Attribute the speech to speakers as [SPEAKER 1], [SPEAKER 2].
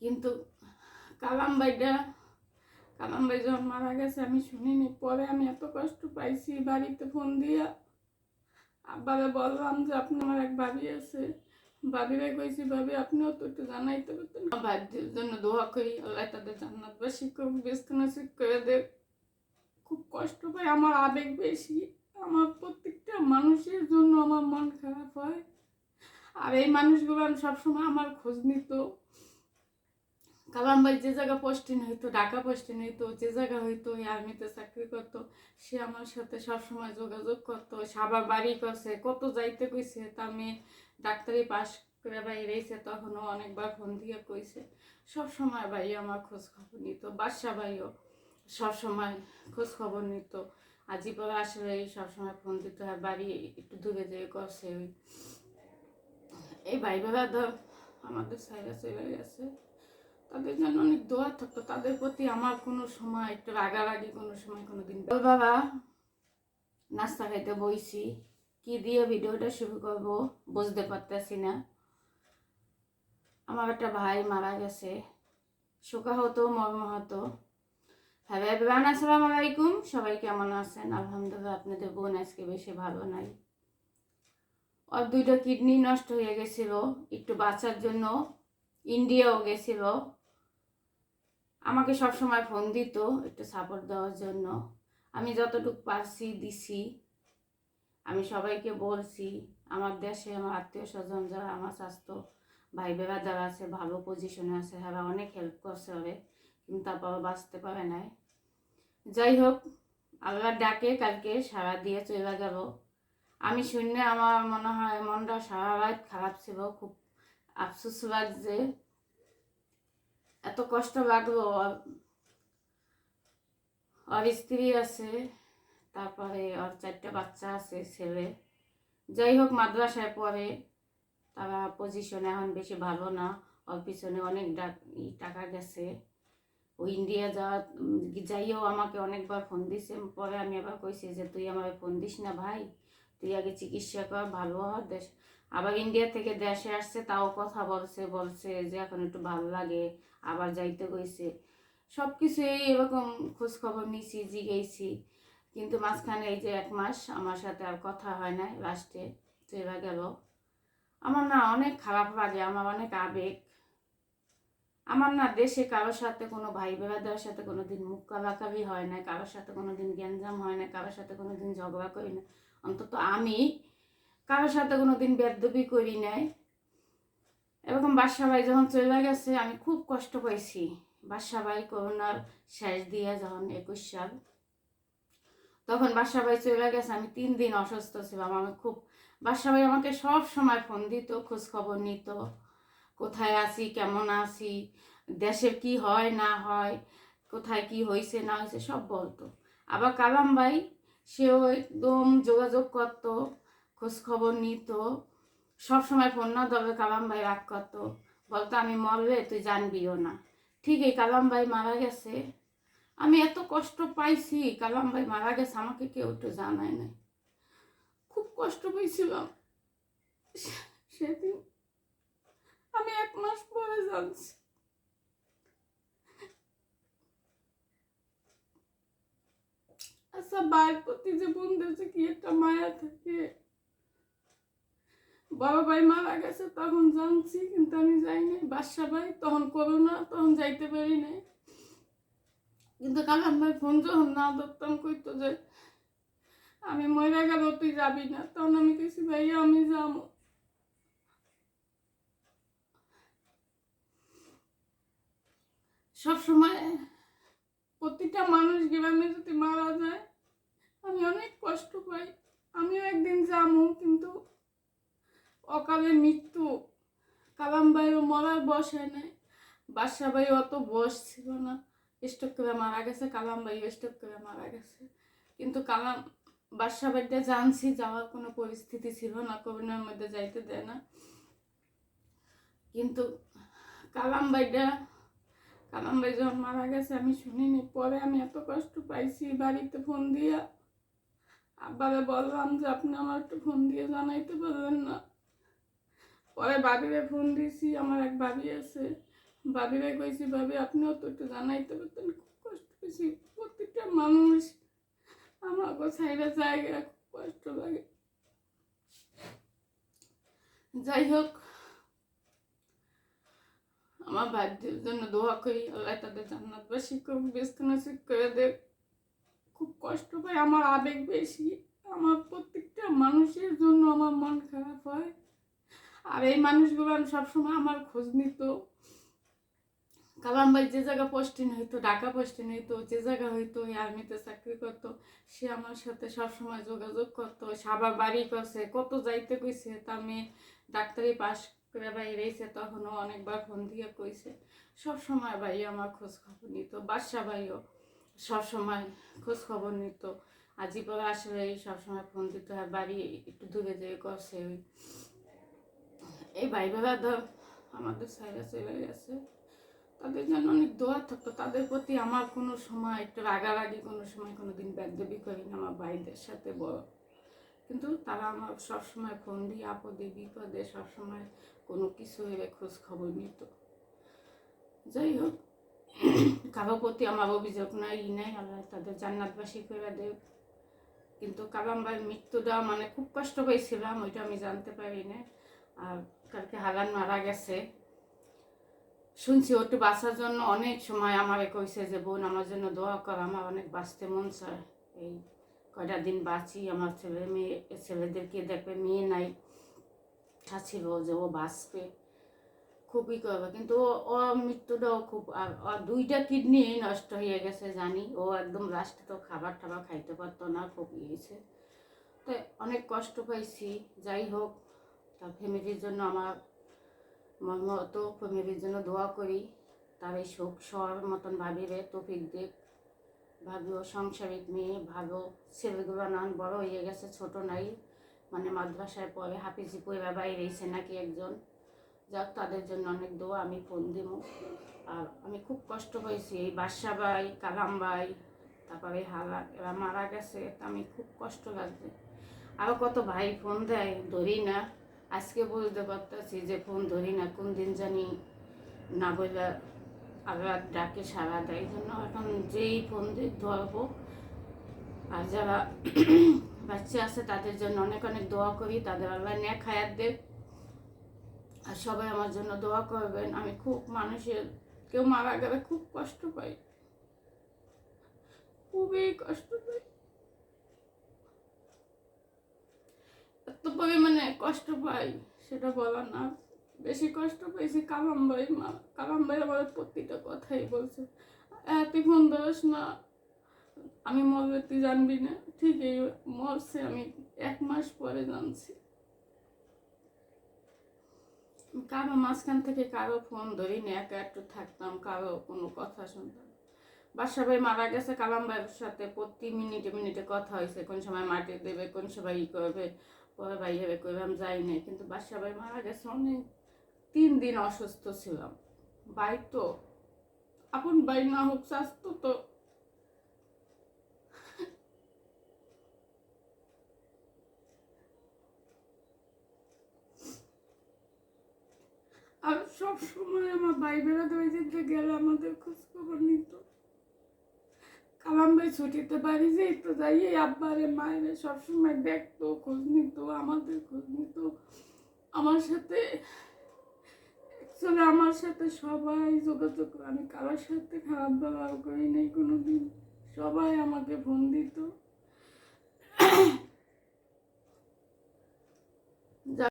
[SPEAKER 1] কিন্তু কালাম ভাইটা, কালাম ভাই যখন মারা গেছে, আমি শুনিনি। পরে আমি এত কষ্ট পাইছি বাড়িতে ফোন দিয়া। আব্বারে বললাম যে, আপনি আমার এক ভাবি আছে। ভাবিরে কইছি, ভাবি, আপনিও তো একটু জানাইতে পারতেন। ভাইদের জন্য দোয়া করি, আল্লাহ তাদের জান্নাতবাসী করুক, ব্যস্ত নসিব করে খুব কষ্ট পাই, আমার আবেগ বেশি। আমার প্রত্যেকটা মানুষের জন্য আমার মন খারাপ হয়। আর এই মানুষগুলো সবসময় আমার খোঁজ নিত। কালাম ভাই যে জায়গা পোস্টিং হইতো, ঢাকা পোস্টিং হইতো, যে জায়গা হইতো আর্মিতে চাকরি করতো, সে আমার সাথে সবসময় যোগাযোগ করতো, সাবা বাড়ি করছে, কত যাইতে কইছে, তা আমি ডাক্তারি পাস করে বাইরেছে তখনও অনেকবার ফোন দিয়ে কইছে। সব সময় ভাই আমার খোঁজ খবর নিত, বাদশা ভাইও সব সময় খোঁজ খবর নিত। আজিপরে আসলে সবসময় ফোন দিতে হয়, বাড়ি একটু দূরে যেয়ে করছে। ওই এই ভাই ধর, আমাদের সাইডে চলে গেছে। তাদের জন্য অনেক দোয়া থাকতো। তাদের প্রতি আমার কোনো সময়, একটু রাগারাগি কোনো সময় কোনো দিন বাবা, নাস্তা খাইতে বইছি। কি দিয়ে ভিডিওটা শুরু করব বুঝতে পারতেছি না। আমার একটা ভাই মারা গেছে। শোকা হতো মর্ম হতো হ্যাঁ আসসালামু আলাইকুম। সবাই কেমন আছেন? আলহামদুলিল্লাহ, আপনাদের বোন আজকে বেশি ভালো নাই। ওর দুইটা কিডনি নষ্ট হয়ে গেছিল। একটু বাঁচার জন্য ইন্ডিয়াও গেছিল। আমাকে সব সময় ফোন দিত একটু সাপোর্ট দেওয়ার জন্য। আমি যতটুকু পারছি দিছি। আমি সবাইকে বলছি, আমার দেশে আমার আত্মীয় স্বজন যারা, আমার স্বাস্থ্য ভাই বেড়া যারা আছে, ভালো পজিশনে আছে হ্যাঁ অনেক হেল্প করছে ওরে, কিন্তু তারপর বাঁচতে পারে নাই। যাই হোক, আল্লাহ ডাকে, কালকে সারা দিয়ে চলে গেল আমি শুনে আমার মনে হয় মনটা সারা রাত খারাপ ছিল, খুব আফসোস লাগছে এত কষ্ট লাগল। ওর স্ত্রী আছে, তারপরে আর চারটে বাচ্চা আছে, ছেলে। যাই হোক, মাদ্রাসায় পড়ে, তারা পজিশনে এখন বেশি ভালো না। ওর পিছনে অনেক টাকা গেছে। ও ইন্ডিয়া যাওয়া যাইও আমাকে অনেকবার ফোন দিছে। পরে আমি আবার কইছি যে, তুই আমার ফোন দিস না ভাই। তুই আগে চিকিৎসা কর, ভালো হ দেশ। আবার ইন্ডিয়া থেকে দেশে আসছে, তাও কথা বলছে বলছে যে, এখন একটু ভালো লাগে। আবার যাইতে কইছে সব কিছুই এরকম খোঁজ খবর নিছি জিগেছি কিন্তু মাঝখানে এই যে এক মাস আমার সাথে আর কথা হয় না লাস্টে চলে গেল। আমার না অনেক খারাপ লাগে, আমার অনেক আবেগ। আমার না দেশে কারোর সাথে কোনো ভাই বেড়াদের সাথে কোনো দিন মুখ কালাকালি হয় না কারোর সাথে কোনো দিন গ্যাঞ্জাম হয় না কারোর সাথে কোনো দিন ঝগড়া করি না অন্তত আমি কারোর সাথে কোনো দিন বেদবি করি নাই। এরকম বাসা ভাই যখন চলে গেছে, আমি খুব কষ্ট পাইছি। বাসা ভাই করোনার শেষ দিয়ে যখন একুশ সাল, তখন বাসা ভাই চলে গেছে, আমি তিন দিন অসুস্থ ছিলাম। আমি খুব বাসা ভাই আমাকে সব সময় ফোন দিত খোঁজ খবর নিত, কোথায় আছি, কেমন আছি, দেশের কি হয়, না হয়, কোথায় কি হয়েছে না হয়েছে সব বলতো। আবার কালাম ভাই সেও একদম যোগাযোগ করতো খোঁজ খবর নিত সব সময় ফোন না তবে কালাম ভাই রাগ করতো। বলতো, আমি মরলে তুই জানবিও না। ঠিক এই কালাম ভাই মারা গেছে। আমি এত কষ্ট পাইছি, কালাম ভাই মারা গেছে, আমাকে কেউ একটু জানায় নাই। খুব কষ্ট পাইছিলাম। সেদিন আমি এক মাস পরে জানছি। আচ্ছা ভাইয়ের প্রতি যে বোনদের যে কি একটা মায়া থাকে? বড় ভাই মারা গেছে, তখন জানছি, কিন্তু আমি যাই নাই। বাসা ভাই, তখন করোনা, তখন যাইতে পারি নাই। কিন্তু কালাম ভাই ফোন যখন না ধরতাম কইতো যে, আমি মরে গেল, তুই যাবি না। তখন আমি কেছি ভাইয়া, আমি যাব। সব সময় প্রতিটা মানুষ গ্রামে যদি মারা যায়, আমি অনেক কষ্ট পাই। আমিও একদিন যাব, কিন্তু অকালে মৃত্যু। কালাম ভাইও মরার বয়স হয় নাই। বাদশা ভাই অত বয়স ছিল না। স্টক করে মারা গেছে, কালাম ভাই স্টক করে মারা গেছে। কিন্তু কালাম বাদশা ভাইটা জানছি, যাওয়ার কোনো পরিস্থিতি ছিল না করোনার মধ্যে যাইতে দেয় না। কিন্তু কালাম ভাইটা, কালাম ভাই যখন মারা গেছে, আমি শুনিনি। পরে আমি এত কষ্ট পাইছি বাড়িতে ফোন দিয়া। আব্বারে বললাম যে, আপনি আমার একটু ফোন দিয়ে জানাইতে পারলেন না। পরে বাবিরে ফোন দিয়েছি, আমার এক বাবি আছে। ভাই কইছি, বাবি, আপনিও তো একটু জানাইতে পারতেন, খুব কষ্ট পেয়েছি প্রত্যেকটা মানুষ আমার সাইডে জায়গা, খুব কষ্ট লাগে। যাই হোক, আমার ভাইদের জন্য দোয়া করি, আল্লাহ তাদের জান্নাতবাসী করুক, ব্যস্ত নসিব করে দেখ খুব কষ্ট পাই আমার আবেগ বেশি। আমার প্রত্যেকটা মানুষের জন্য আমার মন খারাপ হয়। আর এই মানুষগুলো সবসময় আমার খোঁজ নিত। কালাম ভাই যে জায়গা পোস্টিং হইতো, ঢাকা পোস্টিং হইতো, যে জায়গা হইতো আর্মিতে চাকরি করতো। সে আমার সাথে সবসময় যোগাযোগ করতো। সাবার বাড়ি করছে কত যাইতে কইছে, তা মেয়ে ডাক্তারি পাস করে বাইরেছে তখনও অনেকবার ফোন দিয়ে কইছে। সব সময় ভাই আমার খোঁজ খবর নিত, বাদশা ভাইও সব সময় খোঁজ খবর নিত। আজিপরে আসলে সবসময় ফোন দিত আর বাড়ি একটু দূরে যেয়ে করছে ওই এই ভাই বেড়াদা আমাদের সাইডে চলে গেছে। তাদের জন্য অনেক দোয়া থাকতো। তাদের প্রতি আমার কোনো সময় একটু রাগারাগি, কোনো সময় কোনো দিন ব্যাগদেবি করি না, আমার ভাইদের সাথে বড় কিন্তু তারা আমার সবসময় ফোন দিয়ে আপদে, বিপদে, সবসময় কোনো কিছু হলে খোঁজ খবর নিত। যাই হোক, কারও প্রতি আমার অভিযোগ নাই, ই নাই, আল্লাহ তাদের জান্নাতবাসী করে দেব কিন্তু কালামবার মৃত্যুটা মানে খুব কষ্ট পেয়েছিলাম ওইটা আমি জানতে পারি না আর কালকে হালান মারা গেছে। শুনছি ও একটু বাঁচার জন্য অনেক সময় আমাকে কইছে যে, বোন, আমার জন্য দোয়া কর, আমার অনেক বাঁচতে মন চায়। এই কয়টা দিন বাঁচি, আমার ছেলে মেয়ে, ছেলেদেরকে দেখবে, মেয়ে নাই ছিল যে ও বাঁচবে। খুবই করবে। কিন্তু ও মৃত্যুটাও খুব, আর দুইটা কিডনি নষ্ট হয়ে গেছে জানি। ও একদম লাস্টে তো খাবার টাবার খাইতে পারতো না, খুব ইয়েছে। তো অনেক কষ্ট পাইছি, যাই হোক। তার ফ্যামিলির জন্য আমার মতো ফ্যামিলির জন্য দোয়া করি। তার এই শোক সর মতন ভাবিরে তফিক দেখ ভাবিও সংসারিক মেয়ে, ভালো ছেলেগুলো নান বড় হয়ে গেছে, ছোট নাই। মানে মাদ্রাসায় পড়ে হাফিজি পড়া বাইরেছে নাকি একজন। যাক, তাদের জন্য অনেক দোয়া, আমি ফোন দিব আর আমি খুব কষ্ট হয়েছি, এই বাদশা ভাই, কালাম ভাই, তারপরে হালা, এরা মারা গেছে, তা আমি খুব কষ্ট লাগছে। আরও কত ভাই ফোন দেয়, ধরি না। আজকে বলতে পারতেছি যে ফোন ধরি না কোন দিন জানি না বলে আবার ডাকে সারা দেয়। এই জন্য এখন যেই ফোন দিয়ে ধরবো আর যারা বাচ্চা আছে, তাদের জন্য অনেক অনেক দোয়া করি। তাদের আল্লাহ ন্যাক হায়াত দেব আর সবাই আমার জন্য দোয়া করবেন। আমি খুব মানুষের, কেউ মারা গেলে খুব কষ্ট পাই। খুবই কষ্ট পাই। এত পরিমাণে কষ্ট পাই, সেটা বলার না। বেশি কষ্ট পাইছি কালাম ভাই, মা, কালাম ভাই আমার প্রতিটা কথাই বলছে। তুই ফোন ধরিস না, আমি মরবে তুই জানবি না। ঠিক এই মরছে আমি, এক মাস পরে জানছি। কারও মাঝখান থেকে কারও ফোন ধরি না, একা একটু থাকতাম, কারও কোনো কথা শুনতাম বাসা ভাই মারা গেছে, কালাম ভাইয়ের সাথে প্রতি মিনিটে মিনিটে কথা হয়েছে, কোন সময় মাটি দেবে, কোন সময় ই করবে। পরে ভাই হবে করবে আমি যাই নাই, কিন্তু বাসা ভাই মারা গেছে অনেক তিন দিন অসুস্থ ছিলাম। ভাই তো, আপন ভাই না হোক স্বাস্থ্য তো। আর সব সময় আমার ভাই বাড়িতে গেলে, আমাদের খোঁজ খবর নিত। কালাম ছুটিতে পারি যে তো যাই আব্বারে, মায়েরে সবসময় দেখতো, খোঁজ নিত, আমাদের খোঁজ নিত আমার সাথে অ্যাকচুয়ালি আমার সাথে সবাই যোগাযোগ। আমি কারোর সাথে খারাপ ব্যবহার করি নাই কোনো দিন সবাই আমাকে ফোন দিত